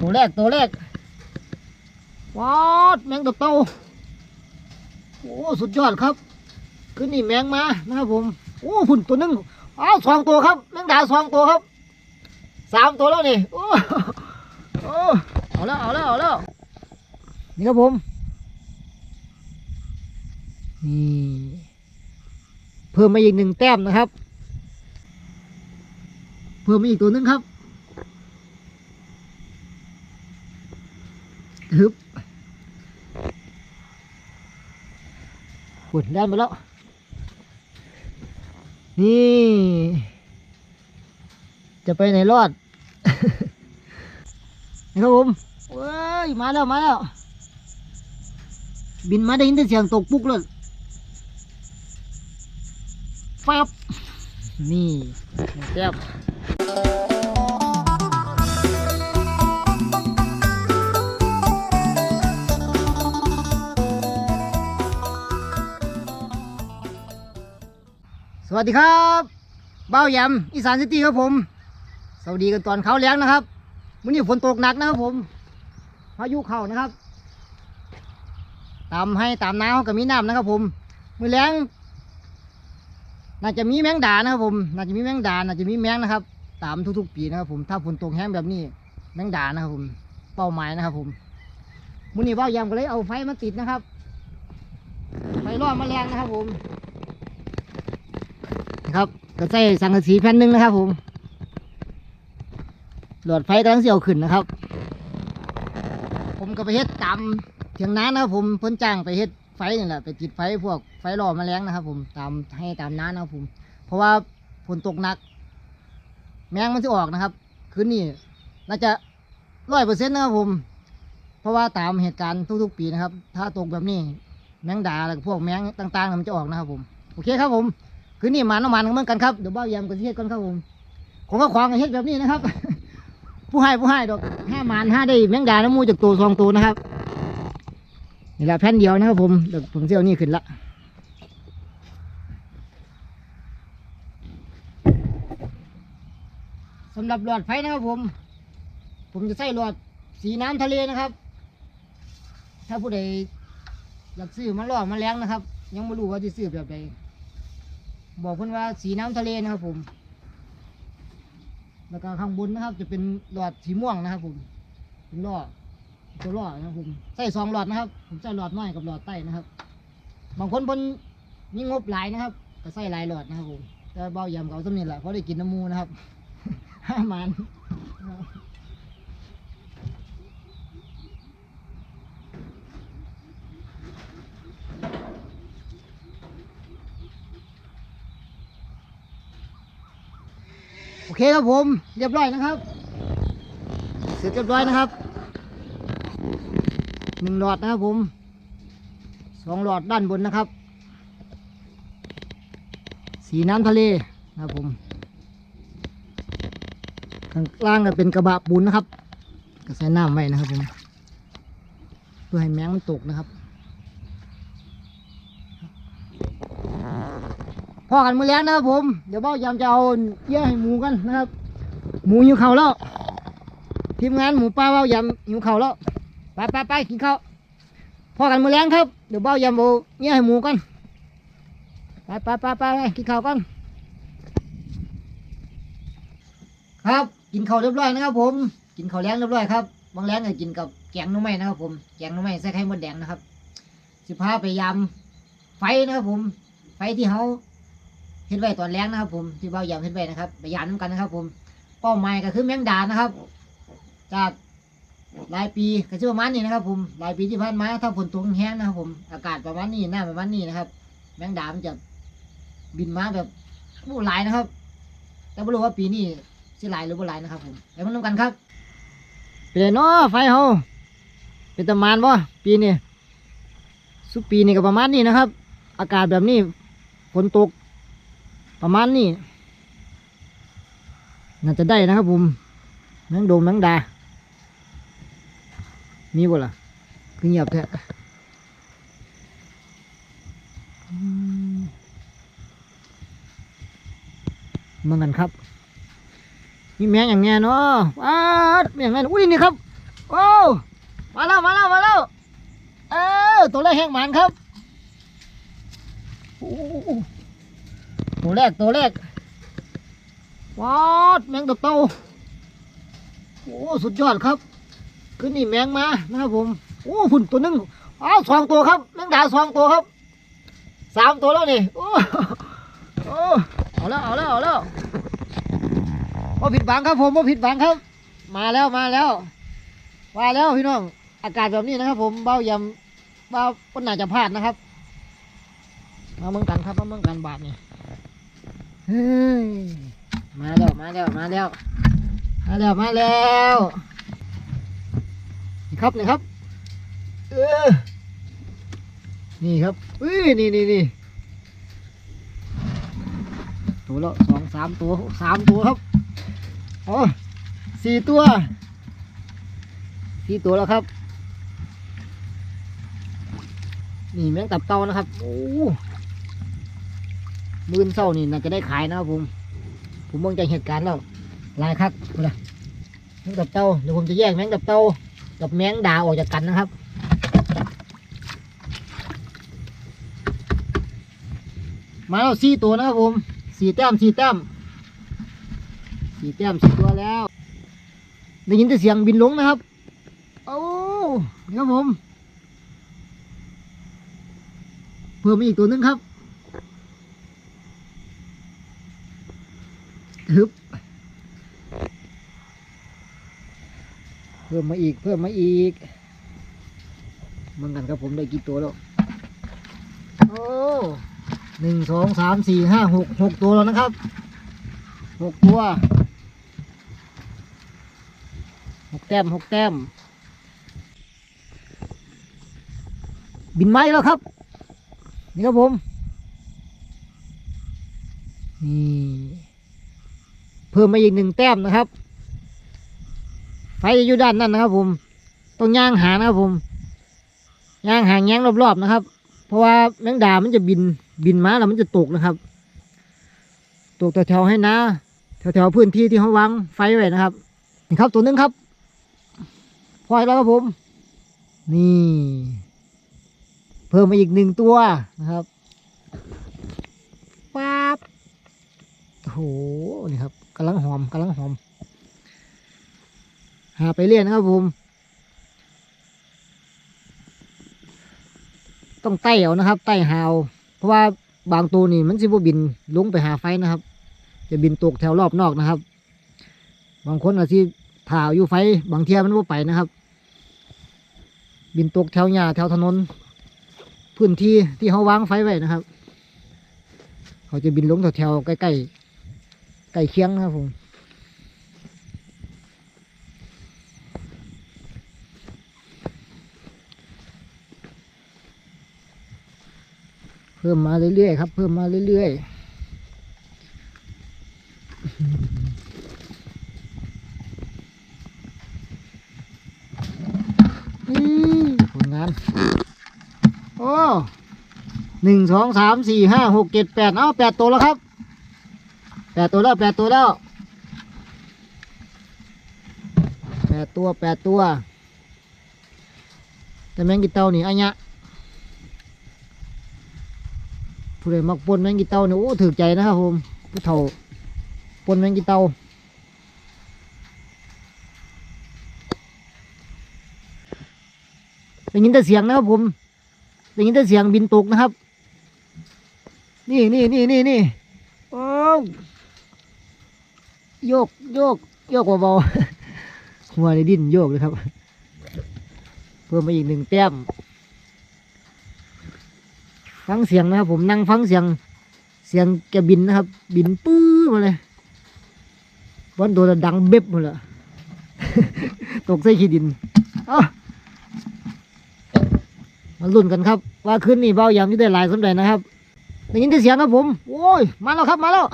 ตัวแรกตัวแรกว้าดแมงตะเตาโอ้สุดยอดครับขึ้นนี่แมงมานะครับผมโอ้หุ่นตัวหนึงอ้าวสองตัวครับแมงดาสองตัวครับสามตัวแล้วนี่โอ้โอ้เอาแล้วเอาแล้วเอาแล้วนี่ครับผมนี่เพิ่มมาอีกหนึ่งแต้มนะครับ เพิ่มมาอีกตัวหนึงครับ ฮึบปุ่นได้มาแล้ว นี่ จะไปไหนรอดนะครับผมเว้ย มาแล้ว มาแล้ว บินมาได้ยินแต่เสียงตกปุ๊กเลยฟับนี่แก้บ วัสดีครับเบ้ายำอีสานซิตี้ครับผม สวัสดีกันตอนเขาแล้งนะครับวันนี้ฝนตกหนักนะครับผมพายุเข้านะครับตามให้ตามน้ำเขาก็มีน้ำนะครับ ผมมือแรงน่าจะมีแมงดานะครับ ผมน่าจะมีแมงดาน่าจะมีแมงนะครับ ตามทุกๆ ปีนะครับ ผมถ้าฝนตกแห้งแบบนี้แมงดานะครับ ผม เป้าหมายนะครับ ผมมื้อนี้เบ้ายำก็เลยเอาไฟมาติดนะครับไฟล่อแมลงนะครับ ผม ครับก็ใส่สังกะสีแผ่นหนึ่งนะครับ ผม หลอดไฟกำลังเสียวขึ้นนะครับ ผมก็ไปเฮ็ดตามเถียงน้านะครับ ผมพิ่นจ้างไปเฮ็ดไฟนี่แหละไปติดไฟพวกไฟหล่อแมลงนะครับ ผมตามให้ตามน้านะครับ ผม เพราะว่าฝนตกหนัก แมงมันจะออกนะครับ คืนนี้น่าจะร้อยเปอร์เซ็นต์นะครับ ผม เพราะว่าตามเหตุการณ์ทุก ๆ ปีนะครับ ถ้าตกแบบนี้แมงดาแล้วก็พวกแมงต่างๆมันจะออกนะครับ ผม โอเคครับผม คืนนี้หมาน้ำมันเหมือนกันครับเดี๋ยวเบ้าแยมกันเฮ็ดกันครับผมผมก็ควางกันเฮ็ดแบบนี้นะครับ ผู้ให้ผู้ให้ดอกห้ามานห้าได้แมงดาน้ำมูจากตัวสองตัวนะครับนี่แหละแผ่นเดียวนะครับผมเดี๋ยวผมเสียวนี่ขึ้นละสำหรับหลอดไฟนะครับผม ผมจะใส่หลอดสีน้ำทะเลนะครับ ถ้าผู้ใดอยากซื้อมาล่อมาแล้งนะครับ ยังไม่รู้ว่าจะซื้อแบบใด บอกเพื่อนว่าสีน้ำทะเลนะครับผม แล้วก็ข้างบนนะครับ จะเป็นหลอดสีม่วงนะครับ ผมเป็นหลอดตัวหลอนะครับผมใส่สองหลอดนะครับ ผมใส่หลอดน้อยกับหลอดใต้นะครับบางคนเพิ่นมีงบหลายนะครับ ก็ใส่หลายหลอดนะครับผมแต่เบายำเขาสำนี่แหละเพราะได้กินน้ำมูนะครับห้ามัน เคครับผมเรียบร้อยนะครับ เสร็จเรียบร้อยนะครับหนึ่งหลอดนะครับผมสองหลอดด้านบนนะครับ สีน้ำทะเลนะครับผมข้างล่างก็เป็นกระบะปูนนะครับ ก็ใส่น้ำไว้นะครับผมเพื่อให้แมงมันตกนะครับ พอกันมือแล้วนะครับผม เดี๋ยวเบ้ายำจะเอาเยื่อให้หมูกันนะครับ หมูหิวเข่าแล้ว ทีมงานหมูป้าเบ้ายำหิวเข่าแล้ว ไปไปไปกินข้าวพอกันมือแรงครับ เดี๋ยวเบ้ายำโบเนี่ยให้หมูกัน ไปไปไปไปกินข้าวกัน ครับ กินข้าวเรียบร้อยนะครับ ผม กินข้าวแรงเรียบร้อยครับบางแรงก็กินกับแกงนุ่มไม้นะครับ ผม แกงนุ่มไม้ใส่ไข่มดแดงนะครับ สิพาไปยำไฟนะครับผม ไฟที่เขา เฮ็ดไว้ตอนแรงนะครับ ผมที่เบ้ายำเฮ็ดไว้นะครับไปยำน้ำกันนะครับ ผมเป้าหมายก็คือแมงดานะครับ จากหลายปีก็ชื่อประมาณนี้นะครับ ผมหลายปีที่ผ่านมาถ้าฝนตกแห้งนะครับ ผมอากาศประมาณนี้หน้าประมาณนี้นะครับ แมงดามันจะบินมาแบบผู้หลายนะครับ แต่ไม่รู้ว่าปีนี้สิหลายหรือบ่หลายนะครับ ผมเดี๋ยวมาดูกันครับเป็นไงเนาะไฟเฮาเป็นตะมานบ่ปีนี้สุปีนี้ก็ประมาณนี้นะครับ อากาศแบบนี้ฝนตก ประมาณนี้ น่าจะได้นะครับผมแมงโดมแมงดา มีบ่ล่ะคือเงียบแท้อืมมากันครับมีแมงอย่างเนี้ยเนาะว้าแมงนั่นอุ้ยนี่ครับ โอ้ มาแล้วมาแล้วมาแล้ว เออตัวแรกแห้งหมันครับโอ้ ตัวแรกตัวแรกว้าดแมงตับเตาโอ้สุดยอดครับคือนี่แมงมานะครับผมโอ้หุ่นตัวหนึงอ้าวสองตัวครับแมงดาสองตัวครับสามตัวแล้วนี่โอ้โอ้เอาแล้วเอาแล้วเอาแล้วว่าผิดหวังครับผมว่าผิดหวังครับ มาแล้วมาแล้วมาแล้วพี่น้องอากาศแบบนี้นะครับ ผมเบ้ายำเบ้าคนน่าจะพลาดนะครับมาเมืองกันครับมาเมืองกันบาทนี่ เฮ้ยมาแล้วมาแล้วมาแล้วมาแล้วมาแล้วนี่ครับนี่ครับเออนี่ครับอุ้ยนี่นี่นี่ตัวละสองสามตัวสามตัวครับโอ้สี่ตัวสี่ตัวแล้วครับ นี่แมงตับเต่านะครับโอ้ มื่นเศร้านี่น่าจะได้ขายนะครับผม ผมมองจากเหตุการณ์แล้วลายคักเอาละแมงตับเตาเดี๋ยวผมจะแยกแมงตับเตากับแมงดาออกจากกันนะครับมาแล้วสี่ตัวนะครับผมสี่แต้มสี่แต้มสี่แต้มสี่ตัวแล้วได้ยินแต่เสียงบินลงนะครับโอ้นี่ครับผมเพิ่มมาอีกตัวหนึงครับ ฮึบเพิ่มมาอีก เพิ่มมาอีกมันกันครับผมได้กี่ตัวแล้ว โอ้หนึ่งสองสามสี่ห้าหกหกตัวแล้วนะครับหกตัวหกแต้มหกแต้ม บินไม้แล้วครับ นี่ครับผม นี่ เพิ่มมาอีกหนึ่งแต้มนะครับไฟอยู่ด้านนั้นนะครับ ผมต้องย่างหานะครับผมย่างหางแง้งรอบๆนะครับ เพราะว่าแมงดามันจะบินบินมาแล้วมันจะตกนะครับตกแถวๆให้นะแถวๆพื้นที่ที่เขาวางไฟไว้นะครับนี่ครับตัวนึงครับพอยแล้วครับผม นี่ เพิ่มมาอีกหนึ่งตัวนะครับป๊าบโอ้โหนี่ครับ กำลังหอมกำลังหอม หาไปเรื่อยนะครับผมต้องไต่เอานะครับ ไต่หาวเพราะว่าบางตัวนี่มันสิบบินลงไปหาไฟนะครับ จะบินตกแถวรอบนอกนะครับ บางคนอาจจะถ่าวอยู่ไฟ บางเทียมันว่าไปนะครับ บินตกแถวหญ้าแถวถนน พื้นที่ที่เขาวางไฟไว้นะครับ เขาจะบินลงแถวๆใกล้ๆ ใกล้เคียงครับผมเพิ่มมาเรื่อยๆครับ เพิ่มมาเรื่อยๆอืมผลงาน โอ้หนึ่งสองสามสี่ห้าหกเจ็ดแปด เอาแปดตัวแล้วครับ แปดตัวแล้วแปดตัวแล้วแปดตัวแปดตัว แต่แมงกีเตานี่อันเนี้ยผู้ใดมักปนแมงกีเตานี่โอ้ถือใจนะครับผมผู้เฒ่าปนแมงกีเตาได้ยินแต่เสียงนะครับผมได้ยินแต่เสียงบินตกนะครับ นี่นี่นี่นี่นี่โอ้ โยกโยกโยกเบาๆหัวในดินโยกเลยครับ เพิ่มมาอีกหนึ่งแต้มฟังเสียงนะครับ ผมนั่งฟังเสียง เสียงแกบินนะครับ บินปื้อมาเลยวันโดนดังเบ็บหมดลยตกใส่ขี้ดินเอามาลุ้นกันครับ ว่าคืนนี้เบายามจะได้หลายสำเร็จนะครับได้ยินแต่เสียงครับผม โอ้ย มาแล้วครับมาแล้ว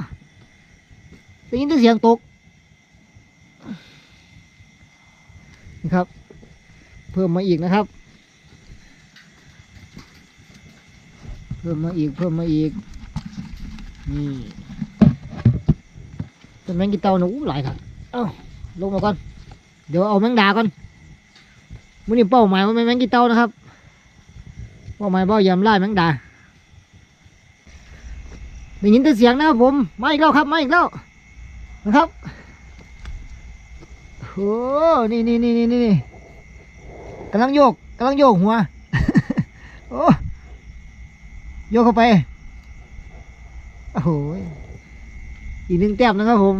ได้ยินแต่เสียงตกนี่ครับ เพิ่มมาอีกนะครับ เพิ่มมาอีกเพิ่มมาอีกนี่ต้นแมงกีเตาหนูหลายครับเอาลงมาก่อนเดี๋ยวเอาแมงดาก่อนมื้อนี้เป้าหมายว่าแมงกีเต้านะครับเป้าหมายเป้ายำไล่แมงดาได้ยินแต่เสียงนะครับผมมาอีกแล้วครับมาอีกแล้ว นะครับโอ้นี่นี่นี่นี่นี่กำลังโยกกำลังโยกหัวโอ้โยกเข้าไปโอ้โหอีกหนึ่งแต้มนะครับผม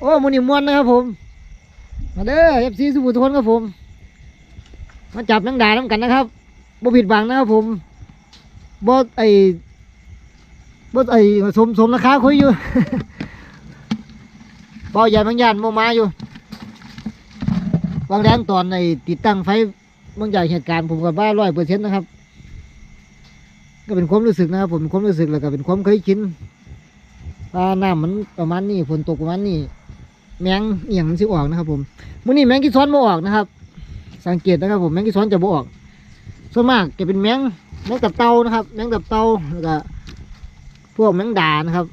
โอ้มูนิมวนนะครับผม มาเด้อเอฟซีสุภุทนครับผม มาจับนังดาน้ำกันนะครับบ่ผิดหวังนะครับผมบ่ไอบ่ไอสมสมราคาคุยอยู่ เบาใหญ่บางยานโมมาอยู่วางแรงตอนในติดตั้งไฟบางอย่างเหตุการณ์ผมกับว่าร้อยเปอร์เซ็นต์นะครับ ก็เป็นความรู้สึกนะครับ ผมความรู้สึกแล้วก็เป็นความเคยชินว่าน้ำมันประมาณนี้ฝนตกประมาณนี้แมงเอียงมันสิออกนะครับ ผมมื้อนี้แมงกีซ้อนบ่ออกนะครับ สังเกตนะครับ ผมแมงกีซ้อนจะบ่ออกส่วนมากจะเป็นแมงแมงตับเตานะครับ แมงตับเตาแล้วก็พวกแมงดานะครับ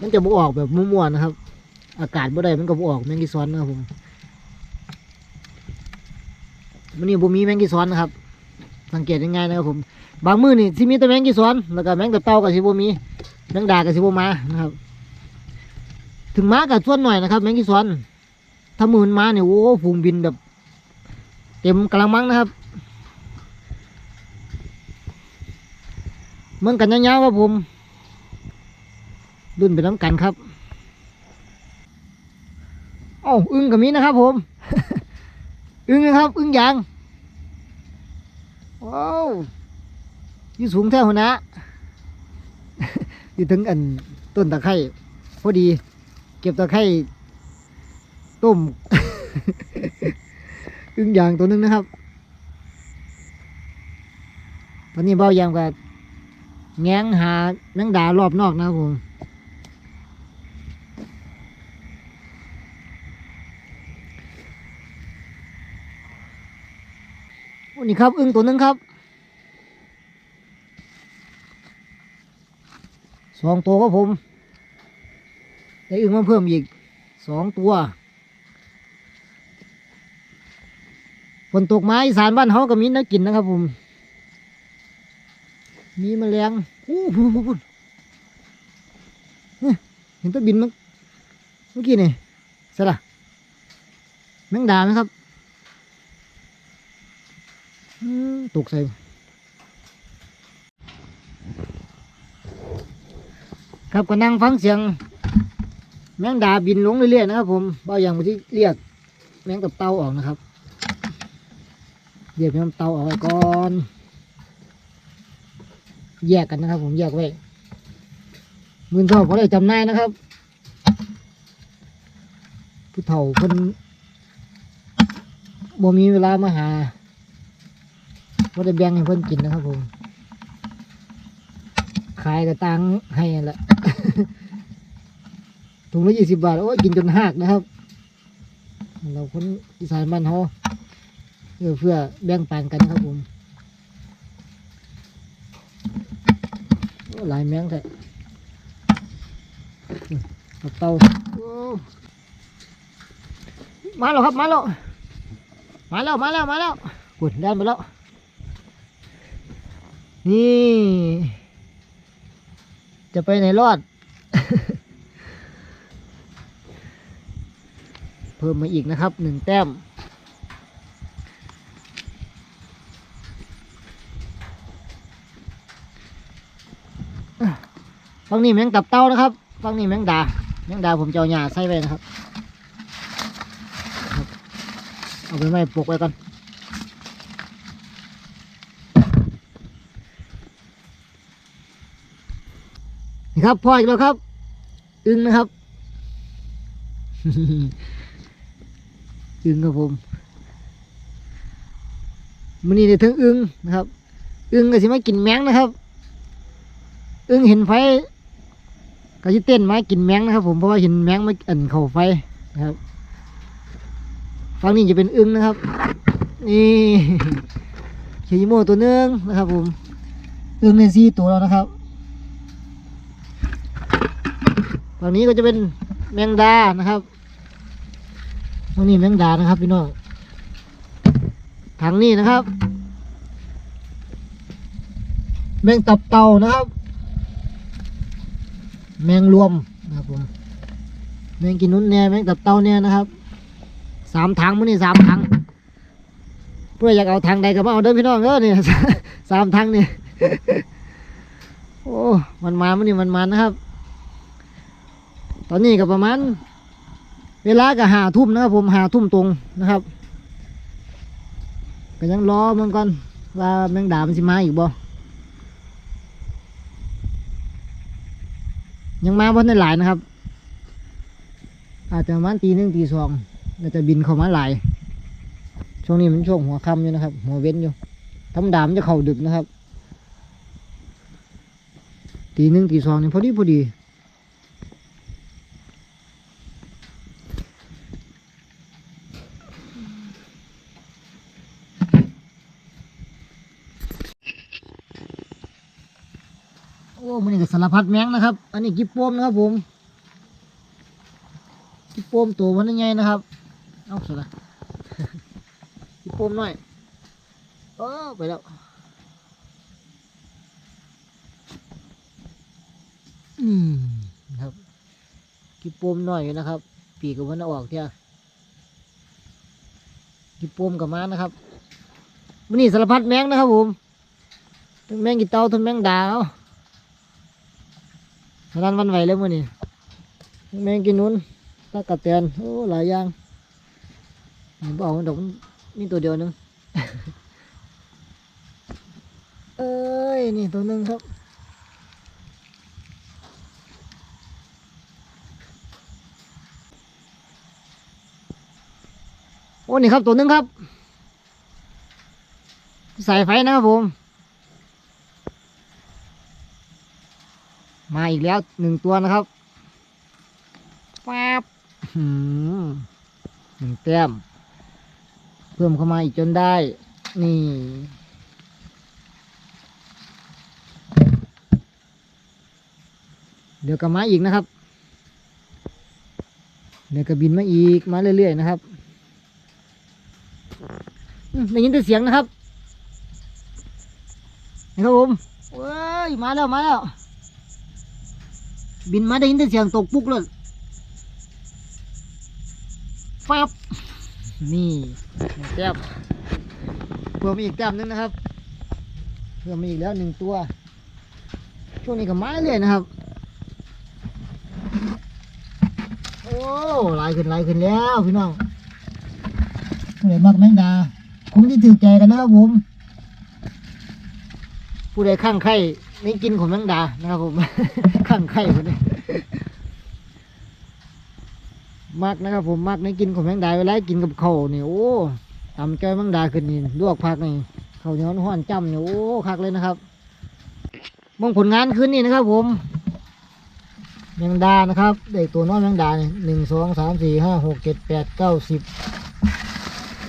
มันจะบ่ออกแบบมั่วๆนะครับ อากาศบ่ได้มันก็บ่ออกแมงกีซ้อนนะครับผมมื้อนี้บ่มีแมงกีซ้อนนะครับ สังเกตยังไงายๆนะครับผม บางมื้อนี่สิมีแต่แมงกีซ้อนแล้วก็แมงตับเต่าก็สิบ่มีแมงดาก็สิบ่มานะครับ ถึงม้ากับส่วนหน่อยนะครับ แมงกีซอนถ้ามือมันมาเนี่ยโอ้ฝูงบินแบบ เต็มกระมังนะครับเมืองกันยาวๆครับผมรุ่นไปน้ำกันครับ อ้อึ้งกับมีนะครับ ผม อึ้งนะครับ อึ้งยางว้าวอยู่สูงแท้หัวหนะอยู่ถึงอันต้นตะไคร่พอดี เก็บตะไคร่ต้ม อึ้งยางตัวนึงนะครับตอนนี้เบายางกับแง้งหาแมงดารอบนอกนะครับผม นี่ครับ อึ้งตัวหนึงครับสองตัวครับผม ได้อึ่งมาเพิ่มอีกสองตัวฝนตกไม้สารบ้านเฮาก็มีนักกินนะครับผม มีแมลงอู้หูหูเห็นตัวบินเมื่อเมื่อกี้นี่ใช่ละแมงดาไหมครับ ตกใส่ครับก็นั่งฟังเสียง แมงดาบินลงเรื่อยๆนะครับ ผมเบาอย่างที่เรียกแมงกับเตาออกนะครับเรียกแมงเตาออกไว้ก่อน แยกกันนะครับ ผมแยกไว้มือเท่าพอได้จำนายนะครับผู้เฒ่าคนบ่มีเวลามาหา บ่ได้แบ่งให้เพิ่นกินนะครับผมขายกระตังให้แหละถุงละยี่สิบบาท โอ้ยกินจนหักนะครับ เราคนอีสานบ้านเขาเพื่อเพื่อแบ่งปันกันครับผมหลายแมงแต่กับเตามาแล้วครับ มาแล้ว มาแล้ว มาแล้ว มาแล้วกุดได้มาแล้ว นี่ จะไปไหนรอด เพิ่มมาอีกนะครับหนึ่งแต้มฝั่งนี้แมงตับเต้านะครับฝั่งนี้แมงดา แมงดาผมจะเอาหญ้าใส่ไว้นะครับ เอาไปไม้ปลูกไว้ก่อน ครับพ่ออีกแล้วครับ อึ้งนะครับ อึ้งครับผมมันนี่ได้ทั้งอึ้งนะครับ อึ้งก็สิมากินแมงนะครับ อึ้งเห็นไฟก็จะเต้นไมากินแมงนะครับ ผมเพราะว่าเห็นแมงมาอันเข่าไฟนะครับฝั่งนี้จะเป็นอึ้งนะครับ นี่เชยิโมตัวนึงนะครับ ผม อึ้งในสี่ตัวแล้วนะครับ ฝั่งนี้ก็จะเป็นแมงดานะครับตรงนี้แมงดานะครับพี่น้องทางนี้นะครับ แมงตับเต่านะครับ แมงรวมนะครับผมแมงกินนุ่นแน่แมงตับเต่าเนี่ยนะครับสามถังมื้อนี้สามถังเพื่ออยากเอาทางใดก็มาเอาเด้อพี่น้องเด้อเนี่ยสามทางเนี่ยโอ้มันมามันนี่มันมันนะครับ ตอนนี้ก็ประมาณ เวลาก็หาทุ่มนะครับผมหาทุ่มตรงนะครับก็ยังรอมันก่อนว่าแมงดามันสิมาอีกบ่ยังมาวันได้หลายนะครับ อาจจะประมาณตีหนึ่งตีสองน่าจะบินเข้ามาหลาย ช่วงนี้มันช่วงหัวค่ำอยู่นะครับ หัวเว้นอยู่ธรรมดามันจะเข้าดึกนะครับ ตีหนึ่งตีสองนี่พอดีพอดี โอ้มันนี่ก็ สารพัดแมงนะครับ อันนี้กิบโป้มนะครับผมกิบโป้มตัวมันยังไงนะครับ เอาเสร็จละกิบโป้มหน่อยเออไปแล้วอืมครับกิบโป้มหน่อยอยู่นะครับ ปีกกับมันออกเที่ยกิบโป้มกับม้านะครับมันนี่สารพัดแมงนะครับผมทั้งแมงกีเตาทั้งแมงดาว นันวันไหวเลยมื่อนี้ทั้งแมงกินนุ้นตะกะเตียนโอ้หลายอย่างผมบอกมันดอกมันนี่ตัวเดียวหนึงเอ้ยนี่ตัวหนึงครับโอ้นี่ครับตัวหนึงครับ สายไฟนะครับผม มาอีกแล้วหนึ่งตัวนะครับป๊บหืมหนึ่งแต้ม เพิ่มเข้ามาอีกจนได้ นี่เดี๋ยวก็มาอีกนะครับ เดี๋ยวก็บินมาอีก มาเรื่อยๆนะครับอืมได้ยินแต่เสียงนะครับ นะครับผมเว้ย มาแล้ว มาแล้ว บินมาได้ยินแต่เสียงตกปุ๊กเลยฟับนี่แต้มเพิ่มอีกแต้มหนึงนะครับ เพิ่มมาอีกแล้วหนึ่งตัว ช่วงนี้ก็มาเรื่อยนะครับ โอ้ลายขึ้นลายขึ้นแล้วพี่น้องผู้ใดมักแมงดาคงที่ถือใจกันนะครับผมผู้ใดข้างไข่ ในกินของแมงดานะครับผม ข้างไข่คนนี้มักนะครับผมมักในกินของแมงดาเวลากินกับข้านี่โอ้ตำแก้วแมงดาขึ้นนี่ลวกผักนี่เขาวเหนียวห้อนจ้ำนี่โอ้คักเลยนะครับมองผลงานคืนนี่นะครับ ผมแมงดานะครับได้ตัวน้อยแมงดานี่หนึ่งสองสามสี่ห้าหกเจ็ดแปดเก้าสิบ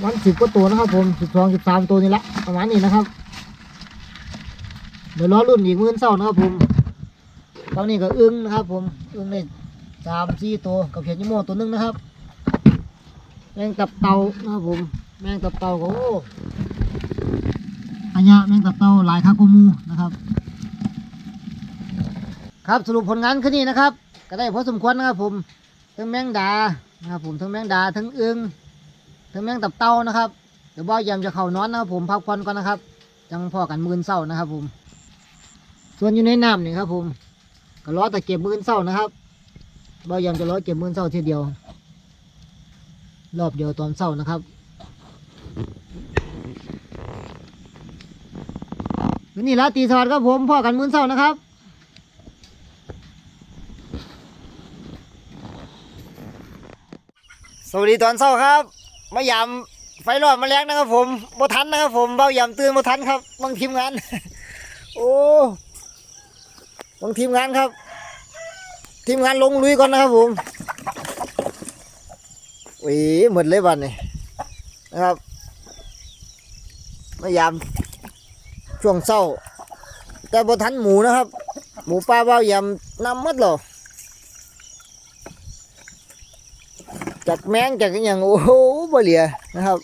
วันสิบก็ตัวนะครับผมสิบสองสิบสามตัวนี่ละประมาณนี้นะครับ เดี๋ยวรอรุ่นอีกมื้อเศร้านะครับผมตอนนี้ก็อึ้งนะครับผมอึ้งได้สามสี่ตัวกับเขียดยิโมตัวหนึงนะครับ แมงตับเต่านะครับผม แมงตับเต่าก็โอ้อันยะแมงตับเต่าหลายคาโกมูนะครับ ครับสรุปผลงานคืนนี้นะครับ ก็ได้พอสมควรนะครับผมทั้งแมงดานะครับผมทั้งแมงดาทั้งอึ้งถึงแมงตับเตานะครับเดี๋ยวบ่ายามจะเข้านอนนะครับผมพักผ่อนก่อนนะครับจังพอกันมื่นเศร้านะครับผม ส่วนอยู่ในน้ำนี่ครับ ผมก็รอแต่เก็บมื่นเศร้านะครับบ่ายามจะรอเก็บมื่นเศร้าทีเดียว รอบเดียวตอนเศร้านะครับวันนี้ลาตีสวัสดิ์ครับผมพ่อกันมื่นเศร้านะครับสวัสดีตอนเช้าครับมายามไฟรอดมาแล้งนะครับผมบ่ทันนะครับผมเบายามตื่นบ่ทันครับบางทีมงาน โอ้ บางทีมงานครับ ทีมงานลงลุยก่อนนะครับผมโอ้ยหมดเลยบัดนี้นะครับมายามช่วงเช้า แต่บทันหมูนะครับ หมูป่าเบายามนำหมัดหรอจากแมงจากอย่างโอ้โหบ่เหลียนะครับ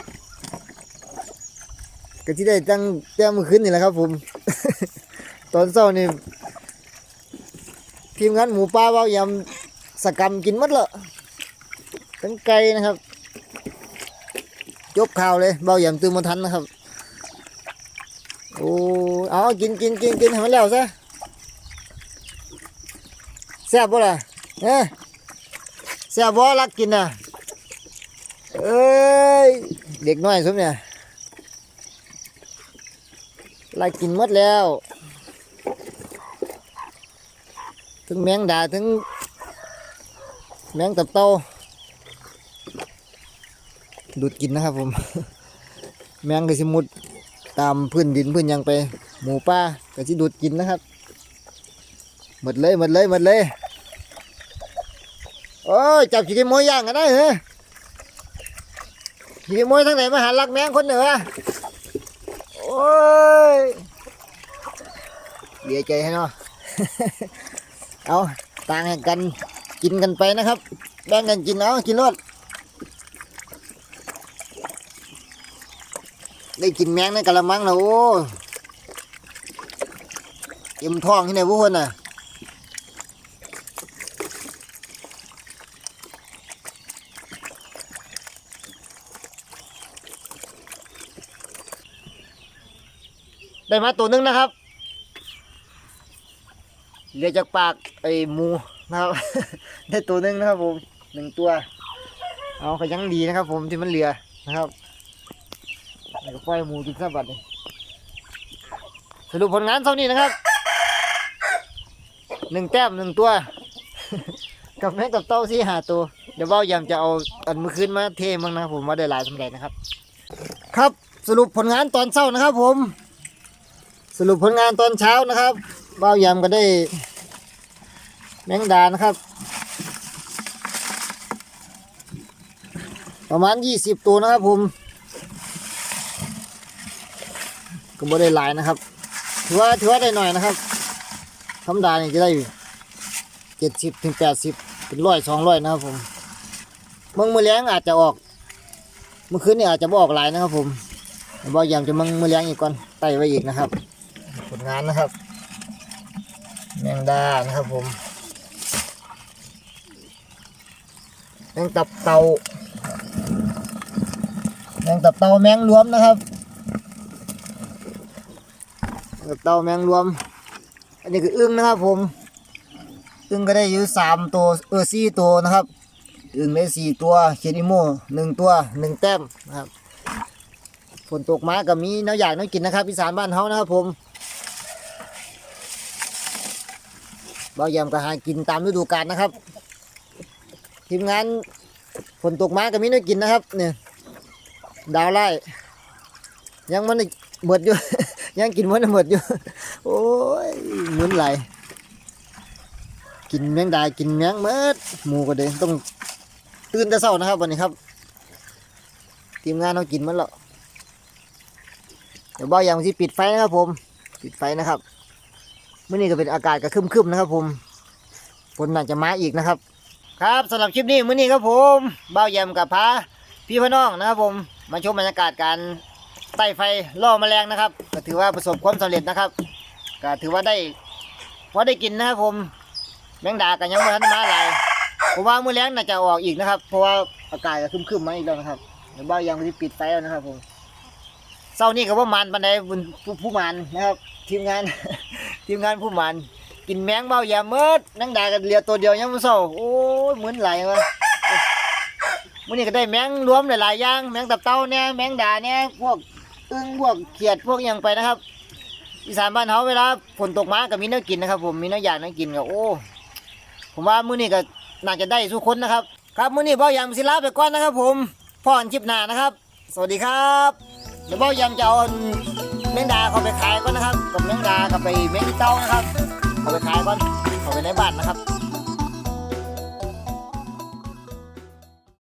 ก็ที่ได้ตั้งแต้มมือขึ้นนี่แหละครับผม ตอนเช้านี่ ทีมงานหมูป่าเว่ายำสกรรมกินหมดเลยทั้งไก่นะครับยกข่าวเลยเบายำตื่นมาทันนะครับโอ้เอากินกินกินกินให้มันแล้วซะแซ่บบ่ล่ะเอ้ยแซ่บบ่รักกินน่ะเอ้ยเด็กน้อยสมเนี่ยรักกินหมดแล้ว ถึงแมงดาถึงแมงตับเต้าดูดกินนะครับผม แมงก็สิมุดตามพื้นดินพื้นยังไป หมูป่าก็สิดูดกินนะครับหมดเลยหมดเลยหมดเลยโอ้ยจับขี้ขโมยย่างกันได้เหรอขี้ขโมยทั้งไหนมาหาลักแมงคนเหนือโอ้ยเดียใจให้เนาะ เอาต่างกันกินกันไปนะครับ แบ่งกันกินเอากินรอดได้กินแมงในกะละมังแล้วโอ้เต็มท้องที่ไหนพวกคนน่ะได้มาตัวหนึงนะครับ เหลือจากปากไอ้หมูนะครับ ได้ตัวหนึงนะครับผมหนึ่งตัว เอาขยังดีนะครับ ผมที่มันเหลือนะครับแล้วก็ปล่อยหมูกินซะบัดนี้สรุปผลงานเท่านี้นะครับหนึ่งแต้มหนึ่งตัว กับแม่กับเต้าสี่หาตัว เดี๋ยวเบ้ายำจะเอาอันเมื่อคืนมาเทมั่งนะครับผมว่าได้หลายสำเร็จนะครับ ครับสรุปผลงานตอนเช้านะครับ ผม สรุปผลงานตอนเช้านะครับ เบ้ายำก็ได้ แมงดานะครับ ประมาณยี่สิบตัวนะครับผมก็บ่ได้หลายนะครับ ถือว่าถือว่าได้หน่อยนะครับธรรมดานี่จะได้เจ็ดสิบถึงแปดสิบเป็นร้อยสองร้อยนะครับผมเมื่อมือแรงอาจจะออกเมื่อคืนนี่อาจจะบ่ออกหลายนะครับผมเดี๋ยวบ่ยำจะมึงมือแรงอีกก่อนไต่ไว้อีกนะครับ ผลงานนะครับ แมงดานะครับผมแมงตับเต่าแมงตับเต่าแมงรวมนะครับแมงตับเต่าแมงรวม อันนี้คืออึ้งนะครับผมอึ้งก็ได้อยู่สามตัวเออสี่ตัวนะครับอึ้งได้สี่ตัวเคนิโมหนึ่งตัวหนึ่งแต้มนะครับฝนตกมาก็มีน้ำอยากน้ำกินนะครับอีสานบ้านเฮานะครับผม บ่ยำก็หากินตามฤดูกาลนะครับทีมงานฝนตกมาก็มีน้อยกินนะครับเนี่ยดาวไล่ยังมันหมดอยู่ ยังกินมันหมดอยู่ โอ้ยเหมือนไหลกินแมงดากินแมงเมดหมูก็เด้ต้องตื่นแต่เช้านะครับวันนี้ครับ ทีมงานเรากินมันแล้วเดี๋ยวบ่ายำที่ปิดไฟนะครับผม ปิดไฟนะครับ มื่อนี้ก็เป็นอากาศก็คึมๆนะครับผมฝนน่าจะมาอีกนะครับ ครับสำหรับคลิปนี้มื่อนี้ครับผมเบ้าแยมกับพาพี่พน้องนะครับผมมาชมบรรยากาศการไต่ไฟล่อแมลงนะครับ ก็ถือว่าประสบความสำเร็จนะครับก็ถือว่าได้พอได้กินนะครับผมแมงดากันยังไม่ทันมาอะไรผมว่ามื้อแรงน่าจะออกอีกนะครับ เพราะว่าอากาศก็คึมๆมาอีกแล้วนะครับเดี๋ยวเบ้าแยมที่ปิดไฟแล้วนะครับผมเศร้านี้ก็ว่ามันปันใดผู้ผู้ผู้มันนะครับทีมงาน ทีมงานผู้มันกินแมงเบาอย่าเมิดนั่งด่ากันเหลียตัวเดียวยังไม่เศร้าโอ้ยเหมือนไหลวะมื้อนี้ก็ได้แมงรวมหลายๆอย่าง แมงตับเต้าเนี่ยแมงด่าเนี่ยพวกอึ้งพวกเขียดพวกยังไปนะครับ อีสานบ้านเฮาเวลาฝนตกมาก็มีเนื้อกินนะครับ ผมมีเนื้ออย่างเนื้อกินก็โอ้ผมว่ามื้อนี้ก็น่าจะได้ทุกคนนะครับ ครับมื้อนี้เบาอยามศิลาไปก่อนนะครับ ผมพ่ออันชิปหน้านะครับ สวัสดีครับเดี๋ยวเบาอยามจะเอา แมงดาเขาไปขายก่อนนะครับกับแมงดากับไปแมงเต้านะครับเขาไปขายก่อนเขาไปในบ้านนะครับ